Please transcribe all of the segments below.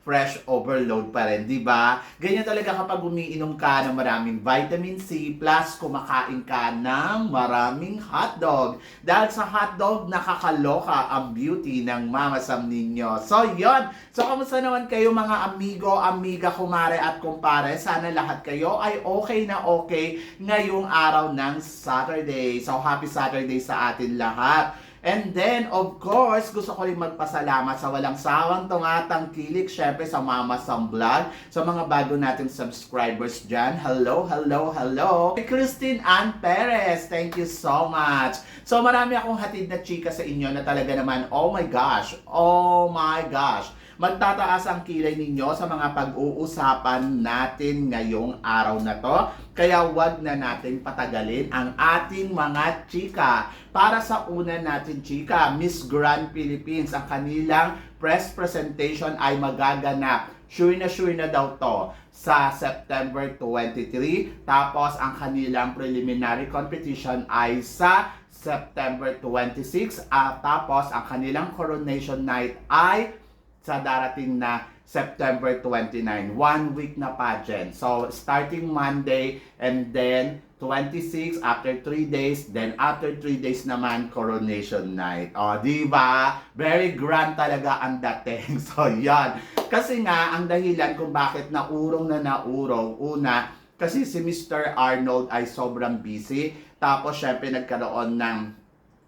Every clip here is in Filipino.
fresh overload pa rin, di ba? Ganyan talaga kapag umiinom ka ng maraming vitamin C plus kumakain ka ng maraming hotdog. Dahil sa hotdog, nakakaloka ang beauty ng Mama Sam ninyo. So, yon. So, kamusta naman kayo mga amigo, amiga, kumare at kumpare? Sana lahat kayo ay okay na okay ngayong araw ng Saturday. So, happy Saturday sa atin lahat. And then, of course, gusto ko rin magpasalamat sa walang sawang tungatang kilik, syempre sa Mama Sam Vlog, sa mga bago nating subscribers dyan. Hello, hello, hello. Kay Christine Ann Perez, thank you so much. So, marami akong hatid na chika sa inyo na talaga naman, oh my gosh, oh my gosh, magtataas ang kilay ninyo sa mga pag-uusapan natin ngayong araw na to. Kaya wag na natin patagalin ang ating mga chika. Para sa una natin chika, Miss Grand Philippines, ang kanilang press presentation ay magaganap. Sure na sure na daw to sa September 23. Tapos ang kanilang preliminary competition ay sa September 26. At tapos ang kanilang coronation night ay sa darating na September 29. One week na pageant. So, starting Monday and then 26 after 3 days, then after 3 days naman, coronation night. O, di ba? Very grand talaga ang dating. So, yan. Kasi nga, ang dahilan kung bakit naurong na naurong, una, kasi si Mr. Arnold ay sobrang busy. Tapos, syempre, nagkaroon ng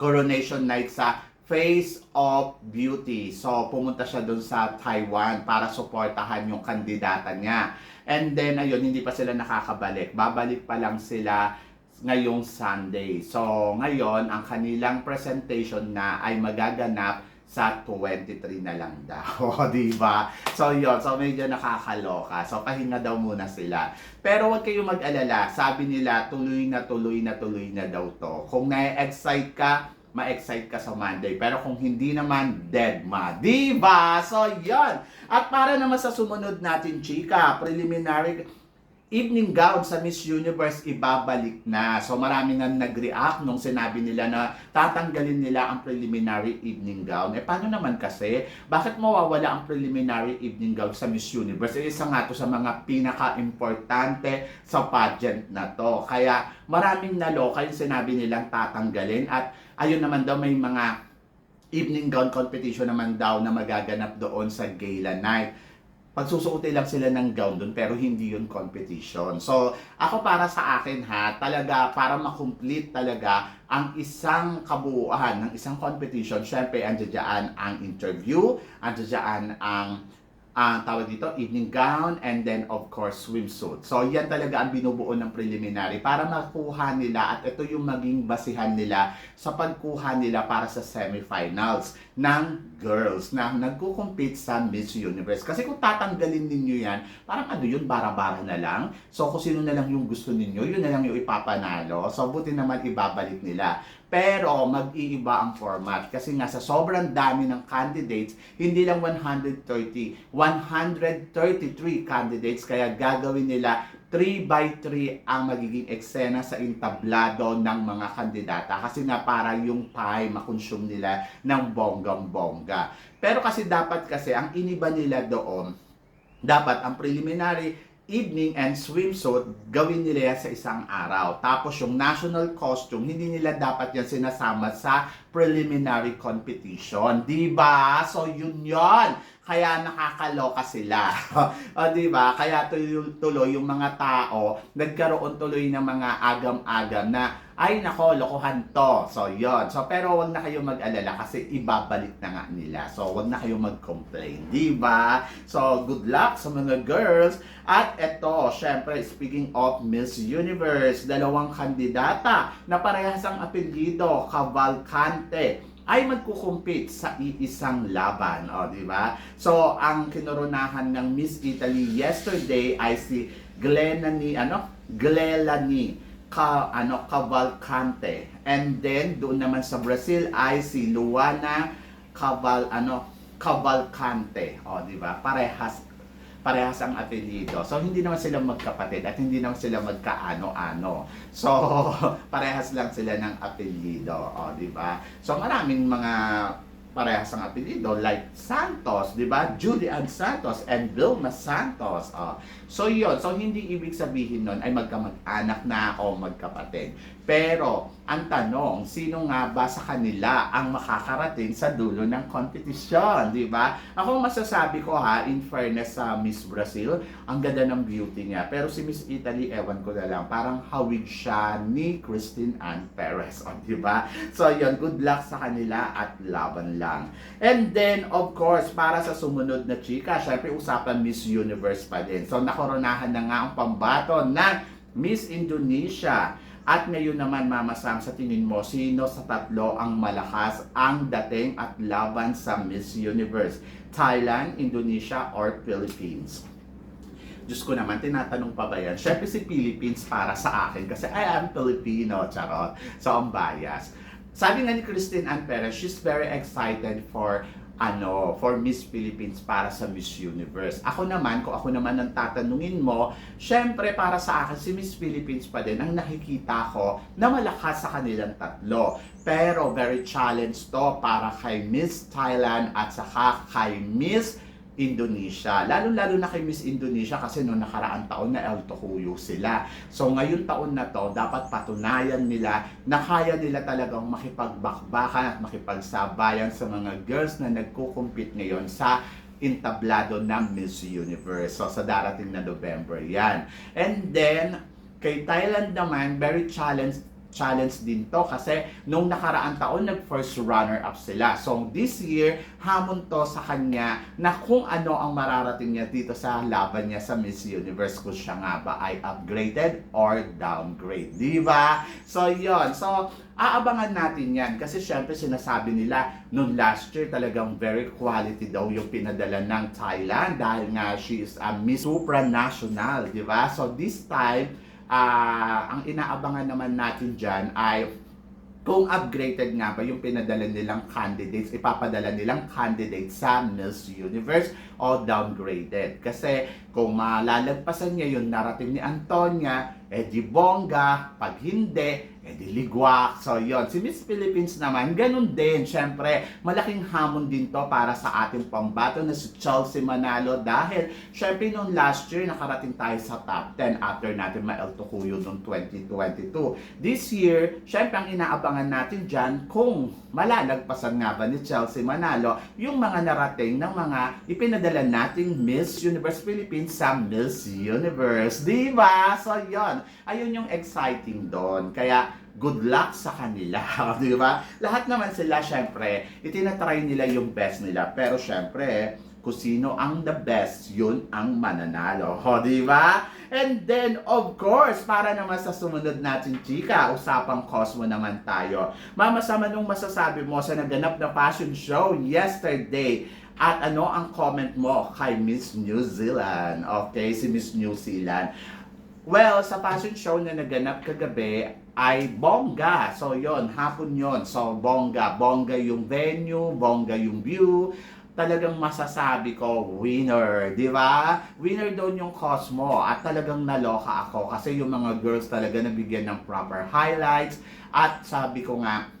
coronation night sa Face of Beauty. So, pumunta siya dun sa Taiwan para suportahan yung kandidata niya. And then, ayun, hindi pa sila nakakabalik. Babalik pa lang sila ngayong Sunday. So, ngayon, ang kanilang presentation na ay magaganap sa 23 na lang daw. O, di ba? So, yun. So, medyo nakakaloka. So, pahinga daw muna sila. Pero huwag kayong mag-alala. Sabi nila, tuloy na tuloy na tuloy na daw to. Kung na-excite ka, ma-excite ka sa Monday. Pero kung hindi naman, dead ma. Diba? So, yon At para naman sa sumunod natin, chika, preliminary evening gown sa Miss Universe ibabalik na. So marami nga nag-react nung sinabi nila na tatanggalin nila ang preliminary evening gown. Eh paano naman kasi? Bakit mawawala ang preliminary evening gown sa Miss Universe? Eh, isa nga to sa mga pinaka-importante sa pageant na to. Kaya maraming naloka yung sinabi nilang tatanggalin at ayun naman daw may mga evening gown competition naman daw na magaganap doon sa gala night pagsusuotin lang sila ng gown doon pero hindi yun competition. So, ako para sa akin ha, talaga para makomplete talaga ang isang kabuuan ng isang competition, syempre andyan ang interview, andyan ang ang tawag dito, evening gown, and then of course swimsuit. So yan talaga ang binubuo ng preliminary para makuha nila at ito yung maging basihan nila sa pagkuha nila para sa semifinals ng girls na nagko-compete sa Miss Universe. Kasi kung tatanggalin ninyo yan, parang ano yun, bara-bara na lang. So kung sino na lang yung gusto ninyo, yun na lang yung ipapanalo. So buti naman ibabalik nila. Pero mag-iiba ang format kasi nga sa sobrang dami ng candidates, hindi lang 130, 133 candidates kaya gagawin nila 3 by 3 ang magiging eksena sa intablado ng mga kandidata kasi nga para yung pie makonsume nila ng bonggang-bongga. Pero kasi dapat kasi ang iniba nila doon, dapat ang preliminary evening and swimsuit, gawin nila yan sa isang araw. Tapos yung national costume, hindi nila dapat yan sinasama sa preliminary competition. Di ba? So yun yon Kaya nakakaloka sila. o di ba? Kaya tuloy, tuloy yung mga tao, nagkaroon tuloy ng mga agam-agam na ay nako, lokohan to. So, yon So, pero wag na kayo mag-alala kasi ibabalik na nga nila. So, wag na kayo mag-complain. Di ba? So, good luck sa mga girls. At eto, syempre, speaking of Miss Universe, dalawang kandidata na parehas ang apelyido, Cavalcante ay magkukumpit sa iisang laban, o di ba? So, ang kinoronahan ng Miss Italy yesterday ay si Glenani, ano? Glelani ka ano Cavalcante. And then doon naman sa Brazil ay si Luana Caval ano Cavalcante. O, di ba? Parehas parehas ang apelyido. So, hindi naman sila magkapatid at hindi naman sila magkaano-ano. So, parehas lang sila ng apelyido. O, di ba? So, maraming mga parehas ang apelyido like Santos, di ba? Julian Santos and Vilma Santos. O. So, yun. So, hindi ibig sabihin nun ay magkamag-anak na o magkapatid. Pero, ang tanong, sino nga ba sa kanila ang makakarating sa dulo ng competition, di ba? Ako masasabi ko ha, in fairness sa Miss Brazil, ang ganda ng beauty niya. Pero si Miss Italy, ewan ko na lang, parang hawig siya ni Christine Ann Perez, o, di ba? So, yun, good luck sa kanila at laban lang. And then, of course, para sa sumunod na chika, syempre usapan Miss Universe pa din. So, nakoronahan na nga ang pambato ng Miss Indonesia. At ngayon naman, Mama Sam, sa tingin mo, sino sa tatlo ang malakas ang dating at laban sa Miss Universe? Thailand, Indonesia, or Philippines? Diyos ko naman, tinatanong pa ba yan? Siyempre si Philippines para sa akin kasi I am Filipino, charot. So, ang bias. Sabi nga ni Christine Ann Perez, she's very excited for ano, for Miss Philippines para sa Miss Universe. Ako naman, kung ako naman ang tatanungin mo, syempre para sa akin si Miss Philippines pa din ang nakikita ko na malakas sa kanilang tatlo. Pero very challenge to para kay Miss Thailand at saka kay Miss Indonesia. Lalo-lalo na kay Miss Indonesia kasi noong nakaraang taon na El Tocuyo sila. So ngayon taon na to, dapat patunayan nila na kaya nila talagang makipagbakbakan at makipagsabayan sa mga girls na nagkukumpit ngayon sa entablado ng Miss Universe. So sa darating na November yan. And then, kay Thailand naman, very challenged challenge din to kasi nung nakaraang taon nag first runner up sila. So this year, hamon to sa kanya na kung ano ang mararating niya dito sa laban niya sa Miss Universe kung siya nga ba ay upgraded or downgrade. Di ba? So yon So aabangan natin yan kasi syempre sinasabi nila nung last year talagang very quality daw yung pinadala ng Thailand dahil nga she is a Miss Supranational, di ba? So this time, ah ang inaabangan naman natin dyan ay kung upgraded nga ba yung pinadala nilang candidates, ipapadala nilang candidates sa Miss Universe o downgraded. Kasi kung malalagpasan niya yung narating ni Antonia, eh di bongga, pag hindi, eh di ligwak. So yon si Miss Philippines naman, ganun din. Siyempre, malaking hamon din to para sa ating pambato na si Chelsea Manalo dahil syempre noong last year nakarating tayo sa top 10 after natin ma-El Tocuyo noong 2022. This year, syempre ang inaabangan natin dyan kung malalagpasan nga ba ni Chelsea Manalo yung mga narating ng mga ipinadala nating Miss Universe Philippines sa Miss Universe. Di ba? So, yon Ayun yung exciting doon. Kaya, good luck sa kanila. Di ba? Lahat naman sila, syempre, itinatry nila yung best nila. Pero, syempre, kung sino ang the best, yun ang mananalo. Ho, di ba? And then, of course, para naman sa sumunod natin, chika, usapang Cosmo naman tayo. Mama, sama nung masasabi mo sa naganap na fashion show yesterday, at ano ang comment mo kay Miss New Zealand? Okay, si Miss New Zealand. Well, sa fashion show na naganap kagabi ay bongga. So yon hapon yon So bongga, bongga yung venue, bongga yung view. Talagang masasabi ko, winner, di ba? Winner doon yung Cosmo at talagang naloka ako kasi yung mga girls talaga nabigyan ng proper highlights at sabi ko nga,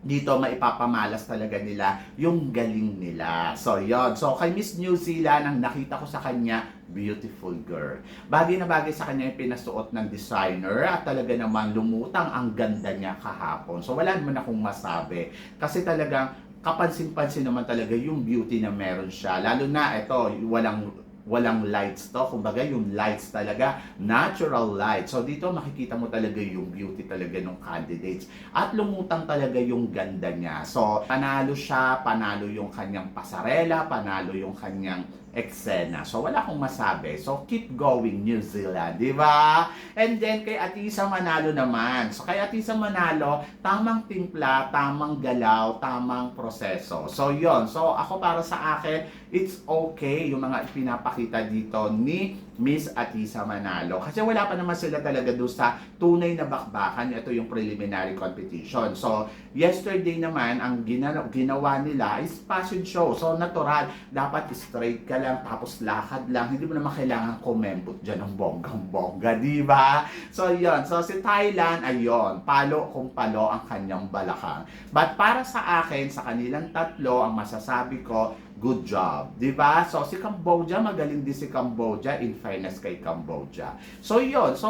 dito maipapamalas talaga nila yung galing nila. So, yon So, kay Miss New Zealand, ang nakita ko sa kanya, beautiful girl. Bagay na bagay sa kanya yung pinasuot ng designer at talaga naman lumutang ang ganda niya kahapon. So, wala naman akong masabi. Kasi talagang kapansin-pansin naman talaga yung beauty na meron siya. Lalo na, ito, walang walang lights to. Kumbaga, yung lights talaga, natural light. So, dito makikita mo talaga yung beauty talaga ng candidates. At lumutang talaga yung ganda niya. So, panalo siya, panalo yung kanyang pasarela, panalo yung kanyang eksena. So, wala akong masabi. So, keep going, New Zealand. Di ba? And then, kay Atisa Manalo naman. So, kay Atisa Manalo, tamang timpla, tamang galaw, tamang proseso. So, yon So, ako para sa akin, it's okay yung mga pinapakita dito ni Miss Atisa Manalo. Kasi wala pa naman sila talaga doon sa tunay na bakbakan. Ito yung preliminary competition. So, yesterday naman, ang gina- ginawa nila is fashion show. So, natural. Dapat straight ka lang, tapos lakad lang. Hindi mo naman kailangan kumembot dyan ng bonggang-bongga, di ba? So, yun. So, si Thailand, ayun. Palo kung palo ang kanyang balakang. But para sa akin, sa kanilang tatlo, ang masasabi ko, good job. Ba? So, si Cambodia, magaling din si Cambodia in fairness kay Cambodia. So, yun. So,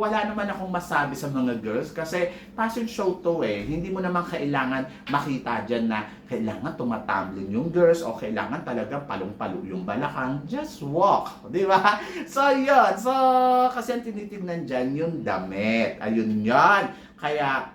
wala naman akong masabi sa mga girls kasi fashion show to eh. Hindi mo naman kailangan makita dyan na kailangan tumatumbling yung girls o kailangan talaga palong-palo yung balakang. Just walk. Ba? So, yun. So, kasi ang tinitignan dyan yung damit. Ayun yan. Kaya,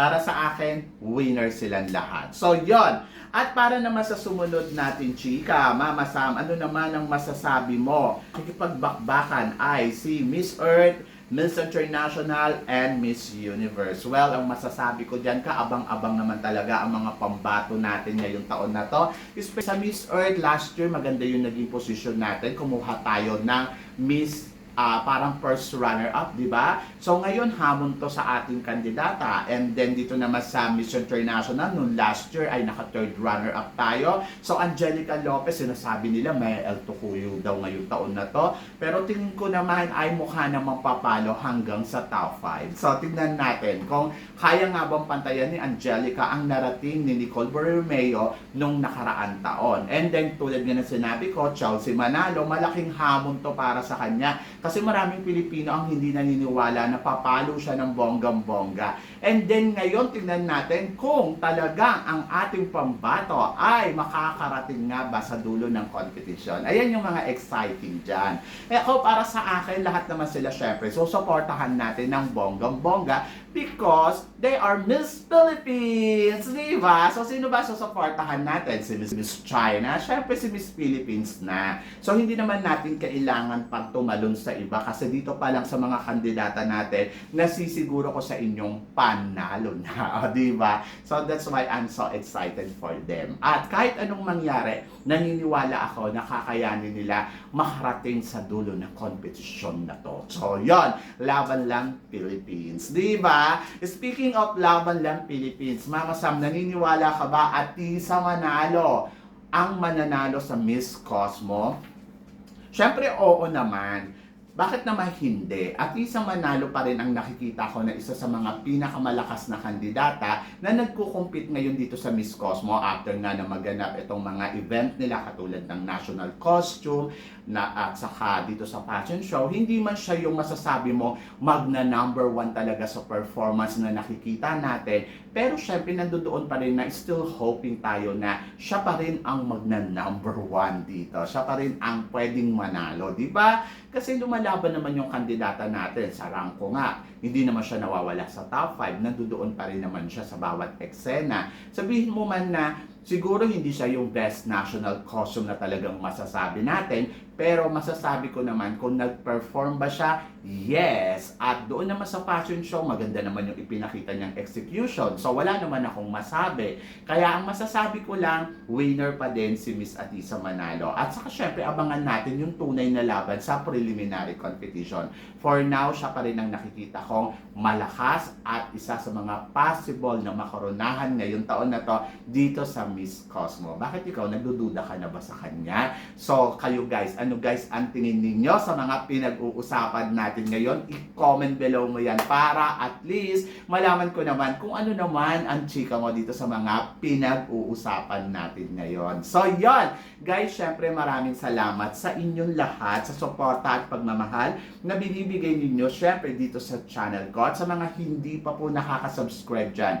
para sa akin, winner silang lahat. So, yon. At para naman sa sumunod natin, chika, Mama Sam, ano naman ang masasabi mo? Kikipagbakbakan ay si Miss Earth, Miss International, and Miss Universe. Well, ang masasabi ko dyan, kaabang-abang naman talaga ang mga pambato natin ngayong taon na to. Sa Miss Earth, last year, maganda yung naging position natin. Kumuha tayo ng Miss ah, parang first runner-up, di ba? So ngayon, hamon to sa ating kandidata. And then dito naman sa Miss International, nung last year ay naka-third runner-up tayo. So Angelica Lopez, sinasabi nila may El Tucuyo daw ngayong taon na to. Pero tingin ko naman ay mukha namang papalo hanggang sa top 5. So tingnan natin kung kaya nga bang pantayan ni Angelica ang narating ni Nicole Borromeo nung nakaraan taon. And then tulad nga na sinabi ko, Chelsea Manalo, malaking hamon to para sa kanya. Kasi maraming Pilipino ang hindi naniniwala na papalo siya ng bonggang-bongga. And then ngayon, tingnan natin kung talaga ang ating pambato ay makakarating nga ba sa dulo ng competition. Ayan yung mga exciting dyan. Eh ako, para sa akin, lahat naman sila syempre. So, supportahan natin ng bonggang-bongga because they are Miss Philippines, di ba? So, sino ba susuportahan natin? Si Miss, Miss China? Syempre si Miss Philippines na. So, hindi naman natin kailangan pang tumalon sa iba kasi dito pa lang sa mga kandidata natin, nasisiguro ko sa inyong panalo na, di ba? So, that's why I'm so excited for them. At kahit anong mangyari, naniniwala ako na kakayanin nila makarating sa dulo ng competition na to. So, yon laban lang Philippines. Di ba? Speaking of laban lang Philippines, Mama Sam, naniniwala ka ba at isa manalo ang mananalo sa Miss Cosmo? Siyempre, oo naman. Bakit naman hindi? At isang manalo pa rin ang nakikita ko na isa sa mga pinakamalakas na kandidata na nagkukumpit ngayon dito sa Miss Cosmo after nga na maganap itong mga event nila katulad ng national costume na at saka dito sa fashion show. Hindi man siya yung masasabi mo magna number one talaga sa performance na nakikita natin. Pero syempre nandoon pa rin na still hoping tayo na siya pa rin ang magna number one dito. Siya pa rin ang pwedeng manalo, di ba? Kasi lumalaban naman yung kandidata natin sa rangko nga. Hindi naman siya nawawala sa top 5. Nandoon pa rin naman siya sa bawat eksena. Sabihin mo man na siguro hindi siya yung best national costume na talagang masasabi natin. Pero masasabi ko naman kung nag-perform ba siya, yes. At doon naman sa fashion show, maganda naman yung ipinakita niyang execution. So wala naman akong masabi. Kaya ang masasabi ko lang, winner pa din si Miss Atisa Manalo. At saka syempre, abangan natin yung tunay na laban sa preliminary competition. For now, siya pa rin ang nakikita kong malakas at isa sa mga possible na makaronahan ngayong taon na to dito sa Miss Cosmo. Bakit ikaw, nagdududa ka na ba sa kanya? So, kayo guys, ano guys ang tingin ninyo sa mga pinag-uusapan natin ngayon? I-comment below mo yan para at least malaman ko naman kung ano naman ang chika mo dito sa mga pinag-uusapan natin ngayon. So, yon Guys, syempre maraming salamat sa inyong lahat sa suporta at pagmamahal na binibigay ninyo syempre dito sa channel ko. At sa mga hindi pa po nakaka-subscribe dyan,